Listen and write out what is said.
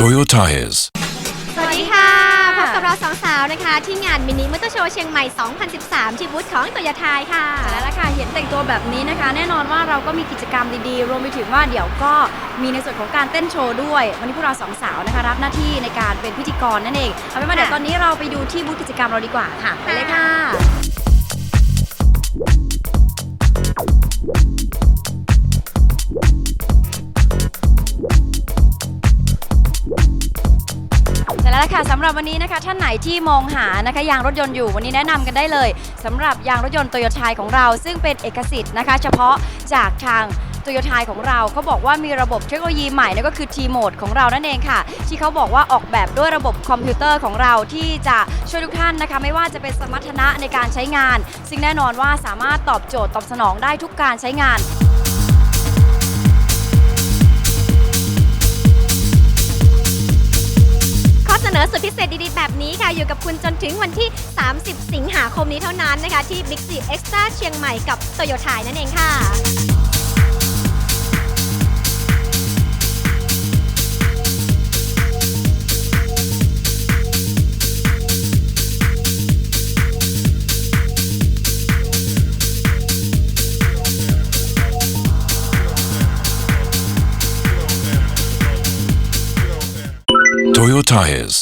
Toyo Tires. สวัสดีค่ะ พบกับเราสองสาวนะคะ ที่งานมินิมอเตอร์โชว์เชียงใหม่ 2013 ที่บูธของโตโยต้าค่ะแล้วล่ะค่ะ เห็นแต่งตัวแบบนี้นะคะ แน่นอนว่าเราก็มีกิจกรรมดีๆ รวมไปถึงว่าเดี๋ยวก็มีในส่วนของการเต้นโชว์ด้วย วันนี้พวกเราสองสาวนะคะ รับหน้าที่ในการเป็นพิธีกรนั่นเอง เอาเป็นว่าเดี๋ยวตอนนี้เราไปดูที่บูธกิจกรรมเราดีกว่าค่ะ ไปเลยค่ะ แล้วล่ะค่ะสำหรับวันนี้นะคะ ท่านไหนที่มองหานะคะยางรถยนต์อยู่วันนี้แนะนำกันได้เลย สำหรับยางรถยนต์โตโยต้าของเรา ซึ่งเป็นเอกสิทธิ์นะคะ เฉพาะจากทางโตโยต้าของเราเขาบอกว่ามีระบบเทคโนโลยีใหม่นั่นก็คือ T-Mode ของเรานั่นเองค่ะ ที่เขาบอกว่าออกแบบด้วยระบบคอมพิวเตอร์ของเราที่จะช่วยทุกท่านนะคะ ไม่ว่าจะเป็นสมรรถนะในการใช้งาน ซึ่งแน่นอนว่าสามารถตอบโจทย์ตอบสนองได้ทุกการใช้งาน อสุดพิเศษดีๆ แบบนี้ค่ะ อยู่กับคุณจนถึงวันที่ 30 สิงหาคมนี้เท่านั้นนะคะ ที่ Big C Extra เชียงใหม่กับโตโยต้านั่นเองค่ะ Toyo Tires.